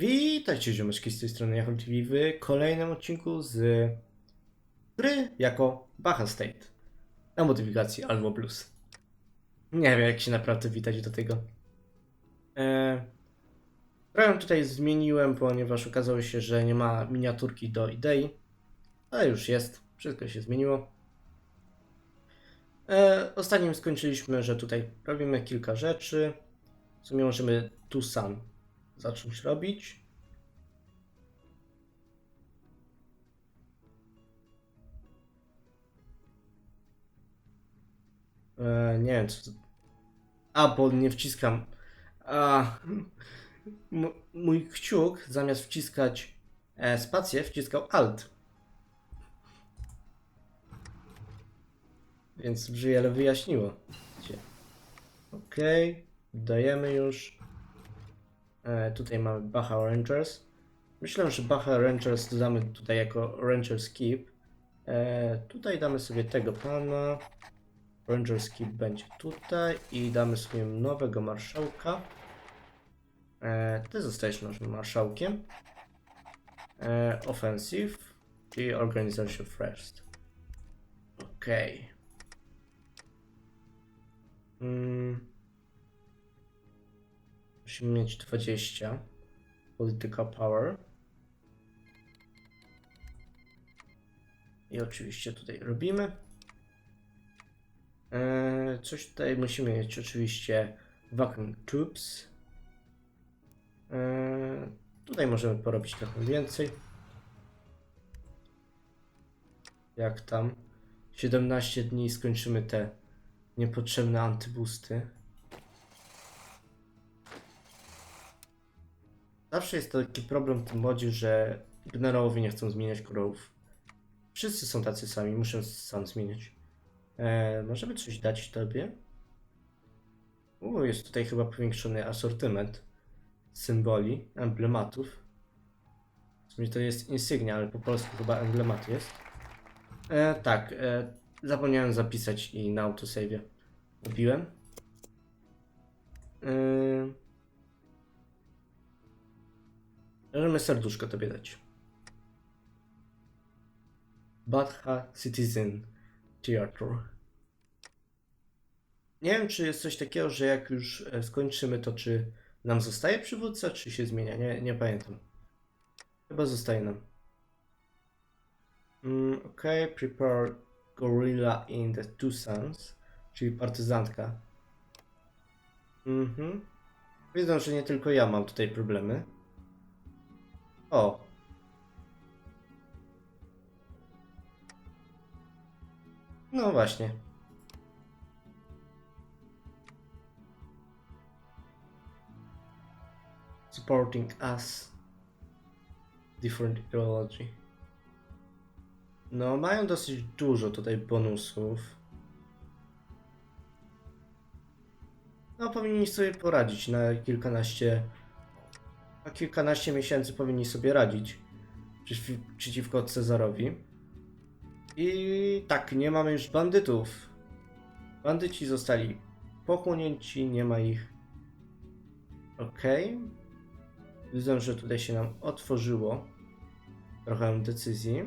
Witajcie ziomeczki z tej strony Yahoo TV w kolejnym odcinku z gry jako Baja State na modyfikacji Alvo Plus. Nie wiem jak się naprawdę witać do tego. Eee, tutaj zmieniłem, ponieważ okazało się, że nie ma miniaturki do idei, ale już jest, wszystko się zmieniło. E, ostatnim skończyliśmy, że tutaj robimy kilka rzeczy. W sumie możemy tu sam zacząć robić. E, nie wiem, co to... A, bo nie wciskam. A, mój kciuk zamiast wciskać e, spację, wciskał Alt. Więc wiele wyjaśniło. się. Okej, dajemy już. E, tutaj mamy Baja Rangers. Myślę, że Baja Rangers dodamy tutaj jako Rangers Keep. E, tutaj damy sobie tego pana. Rangers Keep będzie tutaj i damy sobie nowego marszałka. E, ty zostajesz naszym marszałkiem. Offensive, czyli Organization First. Okej. Mm. Musimy mieć 20. Political power. I oczywiście tutaj robimy. Eee, coś tutaj musimy mieć oczywiście vacuum tubes. Eee, tutaj możemy porobić trochę więcej. Jak tam? 17 dni skończymy te niepotrzebne antybusty. Zawsze jest taki problem w tym modzie, że generałowie nie chcą zmieniać kolorów. Wszyscy są tacy sami, muszę sam zmieniać. Eee, możemy coś dać tobie? U, jest tutaj chyba powiększony asortyment symboli, emblematów. W sumie to jest insygnia, ale po polsku chyba emblemat jest. E, tak, e, zapomniałem zapisać i na autosave robiłem. E, możemy serduszko tobie dać. Badha Citizen Theatre. Nie wiem, czy jest coś takiego, że jak już e, skończymy, to czy nam zostaje przywódca, czy się zmienia? Nie, nie pamiętam. Chyba zostaje nam. Mm, ok, prepare gorilla in the two suns, czyli partyzantka. Mhm. Wiedzą, że nie tylko ja mam tutaj problemy. O. No właśnie. Supporting us. Different ideology. No, mają dosyć dużo tutaj bonusów. No, powinni sobie poradzić na kilkanaście. Na kilkanaście miesięcy powinni sobie radzić przeciw, przeciwko Cezarowi. I tak, nie mamy już bandytów. Bandyci zostali pochłonięci, nie ma ich. Okej. Widzę, że tutaj się nam otworzyło trochę decyzji.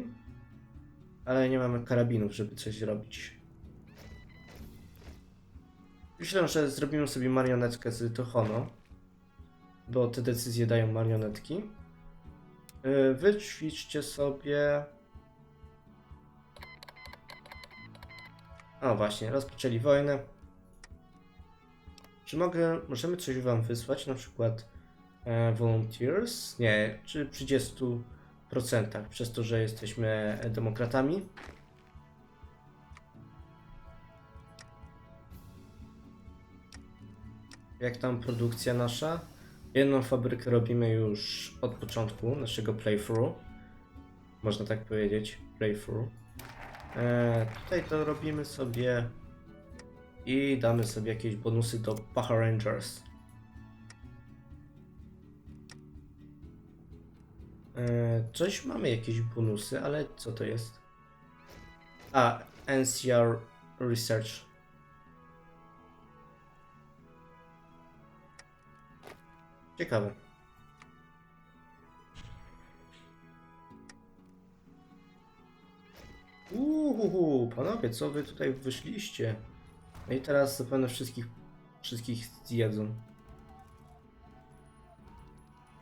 Ale nie mamy karabinów, żeby coś zrobić. Myślę, że zrobimy sobie marionetkę z Tohono. Bo te decyzje dają marionetki. Yy, Wyćwiczcie sobie. O właśnie, rozpoczęli wojnę. Czy mogę, możemy coś wam wysłać, na przykład e, volunteers? Nie, czy przy 30% przez to, że jesteśmy demokratami? Jak tam produkcja nasza? Jedną fabrykę robimy już od początku naszego playthrough. Można tak powiedzieć, playthrough. E, tutaj to robimy sobie i damy sobie jakieś bonusy do Pacha Rangers. E, coś mamy jakieś bonusy, ale co to jest? A, NCR Research. Ciekawe. Uhuhu, panowie, co wy tutaj wyszliście? No i teraz zapewne wszystkich, wszystkich zjedzą.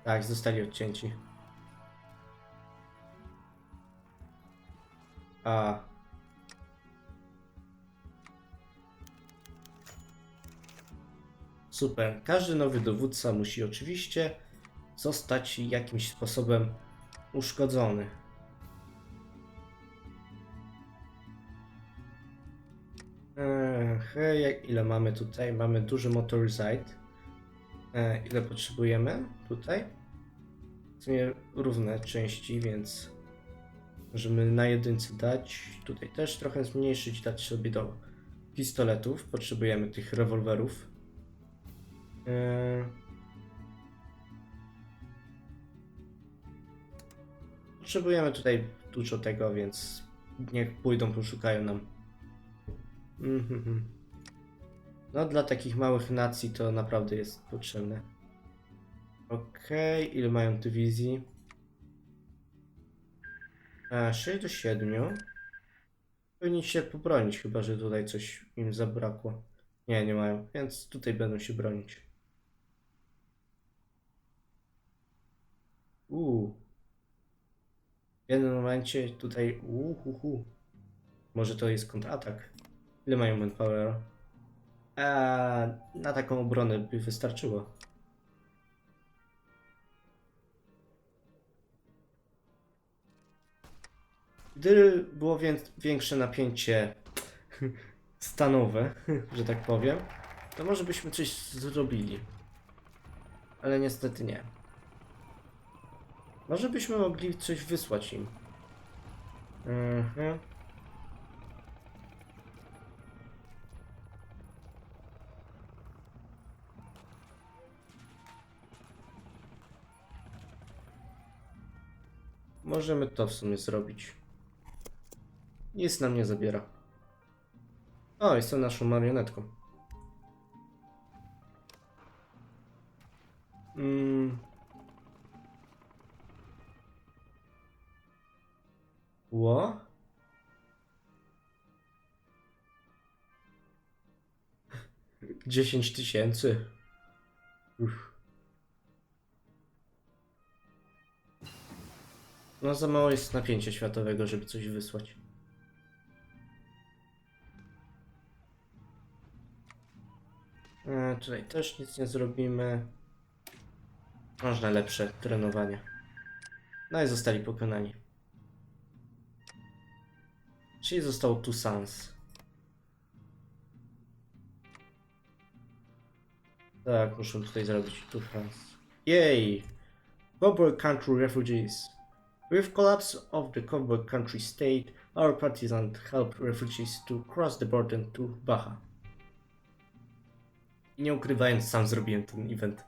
Tak, zostali odcięci. A, Super. Każdy nowy dowódca musi oczywiście zostać jakimś sposobem uszkodzony. Eee, Hej, ile mamy tutaj? Mamy duży motorized. E, ile potrzebujemy tutaj? W sumie równe części, więc możemy na jedynce dać. Tutaj też trochę zmniejszyć, dać sobie do pistoletów. Potrzebujemy tych rewolwerów. E, Potrzebujemy tutaj dużo tego, więc niech pójdą, poszukają nam. Mhm. No, dla takich małych nacji to naprawdę jest potrzebne. Okej, ile mają dywizji? A, 6 do 7. Powinni się pobronić, chyba że tutaj coś im zabrakło. Nie, nie mają, więc tutaj będą się bronić. Uuu. W jednym momencie tutaj. Uhuhu. Może to jest kontratak. Ile mają manpower? Eee, na taką obronę by wystarczyło. Gdyby było wię większe napięcie stanowe, że tak powiem, to może byśmy coś zrobili. Ale niestety nie. Może byśmy mogli coś wysłać im. Mhm. Możemy to w sumie zrobić. Nic nam nie zabiera. O, jestem naszą marionetką. Mm. Ło? Dziesięć tysięcy. No za mało jest napięcia światowego, żeby coś wysłać. E, tutaj też nic nie zrobimy. Można lepsze trenowanie. No i zostali pokonani. Czyli został tu Sans. Tak, muszę tutaj zrobić tu Sans. Yay! Cowboy Country Refugees. With collapse of the Cowboy Country state, our partisans help refugees to cross the border to Baja. I nie ukrywając, sam zrobiłem ten event.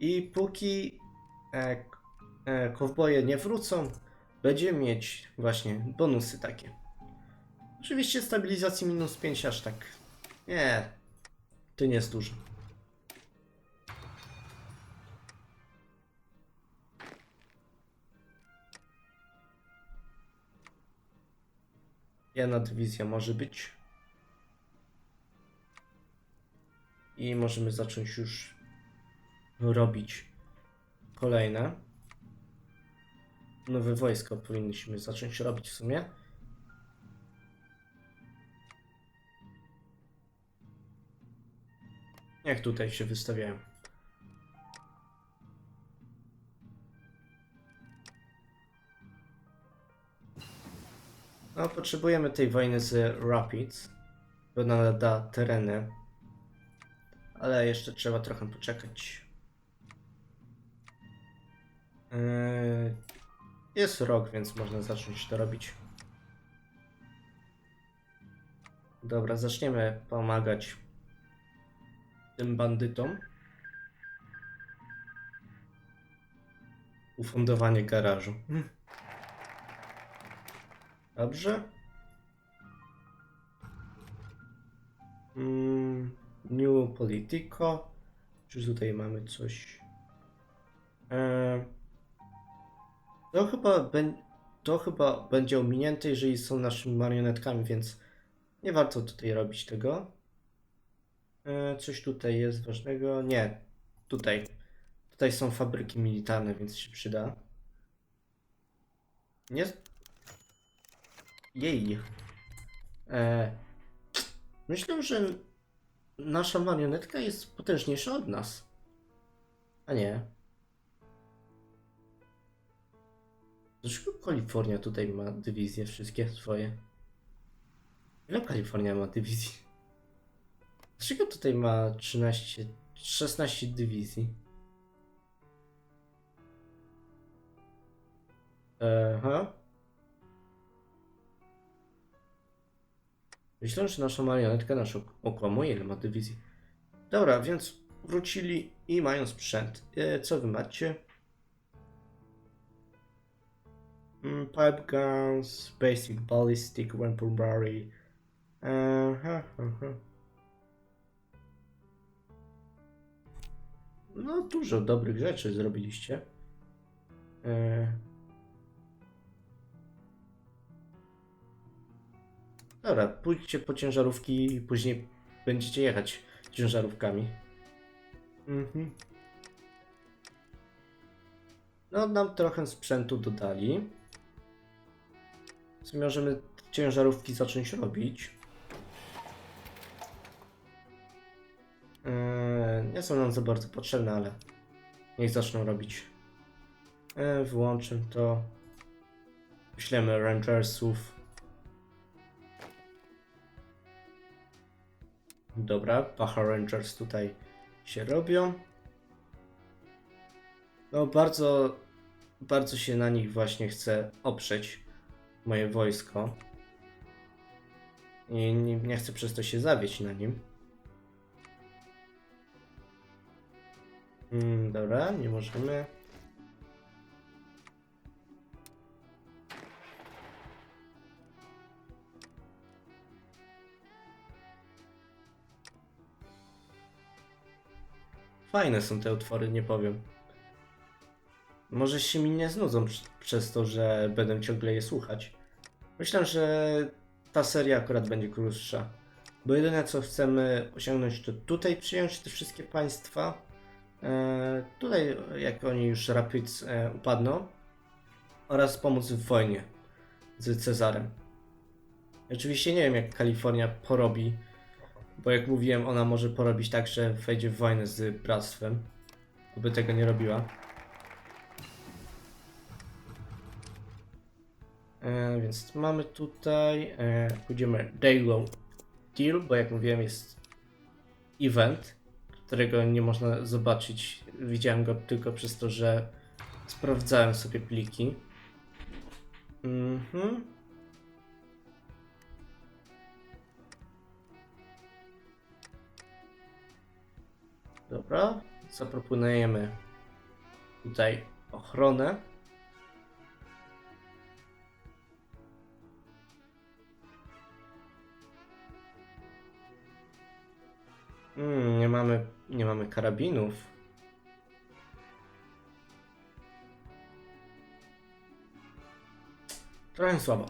I póki e, e, kowboje nie wrócą, będziemy mieć właśnie bonusy takie. Oczywiście stabilizacji minus 5 aż tak. Nie, to nie jest dużo. Jedna dywizja może być. I możemy zacząć już robić kolejne. Nowe wojsko powinniśmy zacząć robić w sumie. Jak tutaj się wystawiają. No, potrzebujemy tej wojny z Rapids, bo ona da tereny. Ale jeszcze trzeba trochę poczekać. Yy, Jest rok, więc można zacząć to robić. Dobra, zaczniemy pomagać tym bandytom. Ufundowanie garażu. Dobrze. Mm, New Politico. Czy tutaj mamy coś? E, to chyba to chyba będzie ominięte, jeżeli są naszymi marionetkami, więc nie warto tutaj robić tego. E, coś tutaj jest ważnego? Nie, tutaj. Tutaj są fabryki militarne, więc się przyda. Nie. Jej. E, myślę, że nasza marionetka jest potężniejsza od nas. A nie. Dlaczego Kalifornia tutaj ma dywizje wszystkie swoje? Ile Kalifornia ma dywizji? Dlaczego tutaj ma 13, 16 dywizji? Aha. Myślę, że nasza marionetka nas ok- okłamuje, ile ma dywizji. Dobra, więc wrócili i mają sprzęt. E, co wy macie? Pipe guns, basic ballistic weaponry. Aha, aha. No, dużo dobrych rzeczy zrobiliście. E... Dobra, pójdźcie po ciężarówki i później będziecie jechać ciężarówkami. Mhm. No, nam trochę sprzętu dodali. Co możemy ciężarówki zacząć robić. Eee, nie są nam za bardzo potrzebne, ale niech zaczną robić. Eee, wyłączę to. Wyślemy Rangersów. Dobra, Pacha Rangers tutaj się robią. No bardzo, bardzo się na nich właśnie chcę oprzeć moje wojsko. I nie, nie chcę przez to się zawieść na nim. Mm, dobra, nie możemy. Fajne są te utwory, nie powiem. Może się mi nie znudzą pr- przez to, że będę ciągle je słuchać. Myślę, że ta seria akurat będzie krótsza. Bo jedyne co chcemy osiągnąć to tutaj przyjąć te wszystkie państwa. E, tutaj jak oni już Rapids e, upadną. Oraz pomóc w wojnie z Cezarem. Oczywiście nie wiem jak Kalifornia porobi. Bo jak mówiłem ona może porobić tak, że wejdzie w wojnę z bractwem. Aby tego nie robiła. E, więc mamy tutaj, e, pójdziemy Dailo Deal, bo jak mówiłem jest event, którego nie można zobaczyć. Widziałem go tylko przez to, że sprawdzałem sobie pliki. Mhm. Dobra, zaproponujemy tutaj ochronę. Mamy, nie mamy karabinów. Trochę słabo.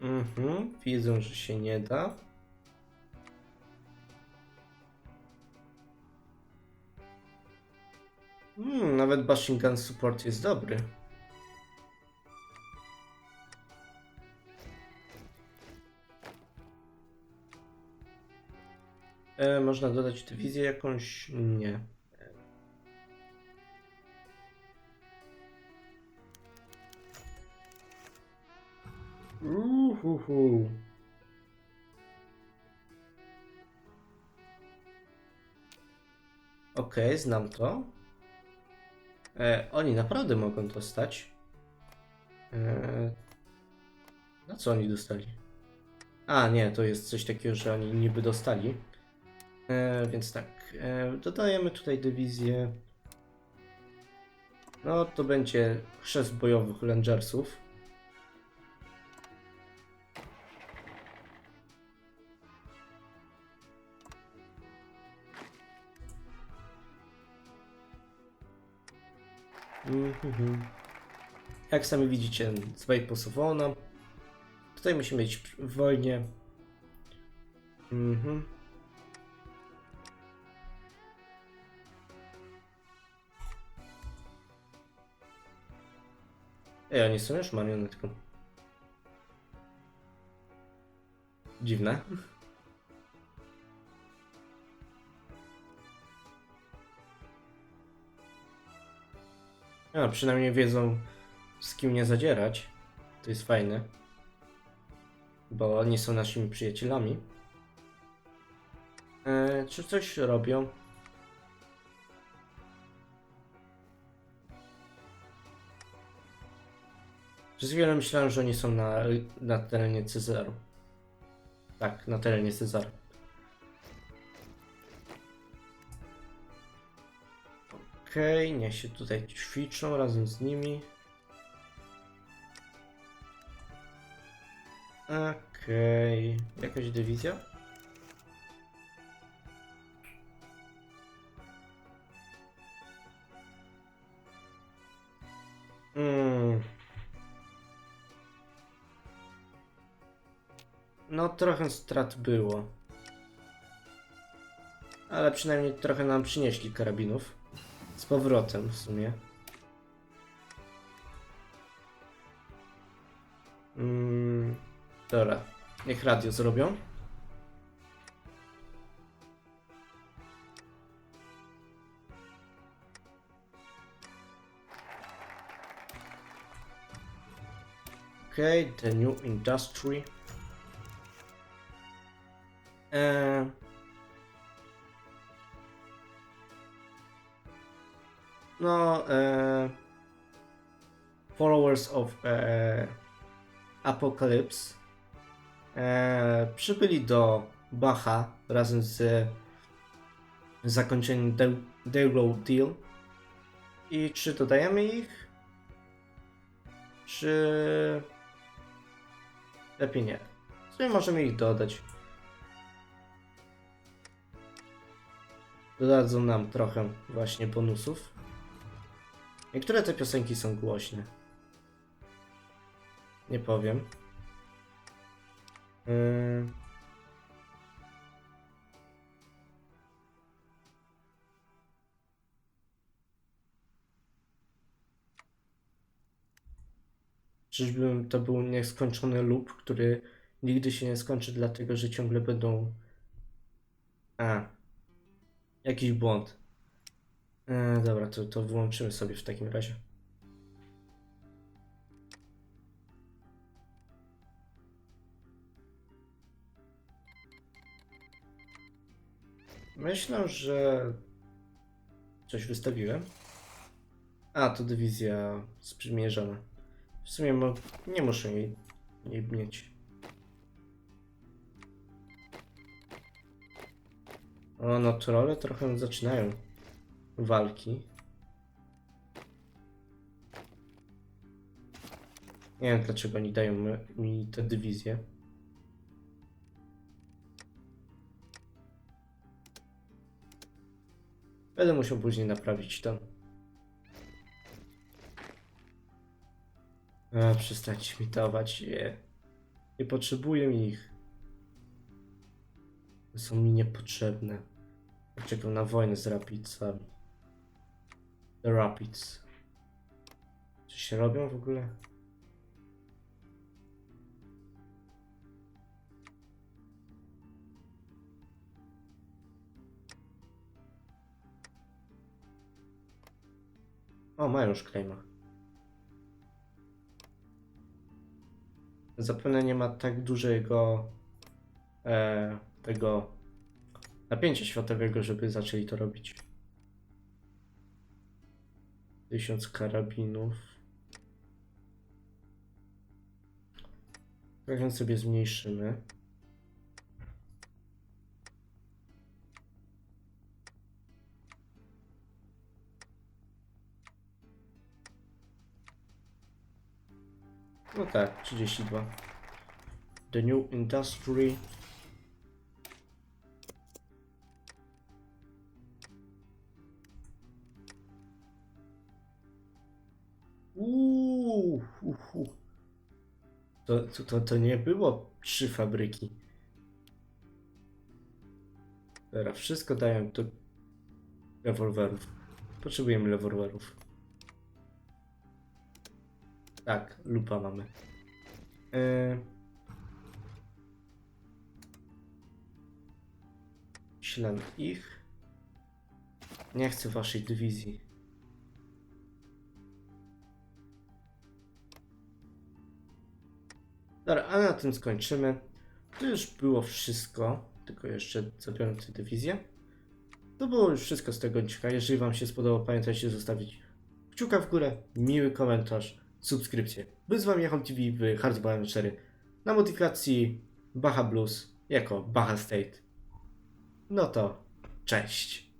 Mhm, widzą, że się nie da. Hmm, nawet Bashing Gun Support jest dobry. E, można dodać dywizję jakąś? Nie. Uhuhu. Okej, znam to. E, oni naprawdę mogą dostać. E, na co oni dostali? A, nie, to jest coś takiego, że oni niby dostali. E, więc tak, e, dodajemy tutaj dywizję. No, to będzie chrzest bojowych Rangersów. Mhm. Jak sami widzicie, Zwejk posuwał nam. Tutaj musimy być w wojnie. Mhm. Ej, oni są już marionetką. Dziwne. A, przynajmniej wiedzą z kim nie zadzierać. To jest fajne. Bo oni są naszymi przyjacielami. E, czy coś robią? Przez chwilę myślałem, że oni są na, na terenie Cezaru. Tak, na terenie Cezaru. Okej, niech się tutaj ćwiczą razem z nimi. Okej, jakaś dywizja? Mm. No, trochę strat było. Ale przynajmniej trochę nam przynieśli karabinów. Z powrotem w sumie. Mm, dobra, niech radio zrobią. Okay, the new industry. Eee, no, eee, followers of eee, Apocalypse eee, przybyli do Bacha razem z zakończeniem Del- Deulou Deal. I czy dodajemy ich? Czy lepiej nie? W możemy ich dodać. Dodadzą nam trochę właśnie bonusów. Niektóre te piosenki są głośne. Nie powiem. Yy... Czyżby to był nieskończony loop, który nigdy się nie skończy, dlatego że ciągle będą. A. Jakiś błąd. E, dobra, to, to wyłączymy sobie w takim razie. Myślę, że coś wystawiłem. A, to dywizja sprzymierzona. W sumie mo- nie muszę jej, jej mieć. O, no trolle trochę zaczynają walki. Nie wiem dlaczego oni dają mi, te dywizje. Będę musiał później naprawić to. A, dawać je. Nie potrzebuję ich. Są mi niepotrzebne. Czekam na wojnę z Rapidsami. The Rapids. Czy się robią w ogóle? O, mają już claima. Zapewne nie ma tak dużego e, tego napięcia światowego, żeby zaczęli to robić. Tysiąc karabinów. Trochę sobie zmniejszymy. No tak, 32. The New Industry. To, to, to, to nie było trzy fabryki. Teraz wszystko dają do rewolwerów. Potrzebujemy rewolwerów. Tak, lupa mamy. Yy... Ślem ich. Nie chcę waszej dywizji. Dobra, a na tym skończymy. To już było wszystko. Tylko jeszcze zabiorę tę dywizję. To było już wszystko z tego odcinka. Jeżeli Wam się spodobało, pamiętajcie zostawić kciuka w górę, miły komentarz, subskrypcję. Był z Wami Jachon TV w Hardball 4 na modyfikacji Baha Blues jako Baha State. No to cześć.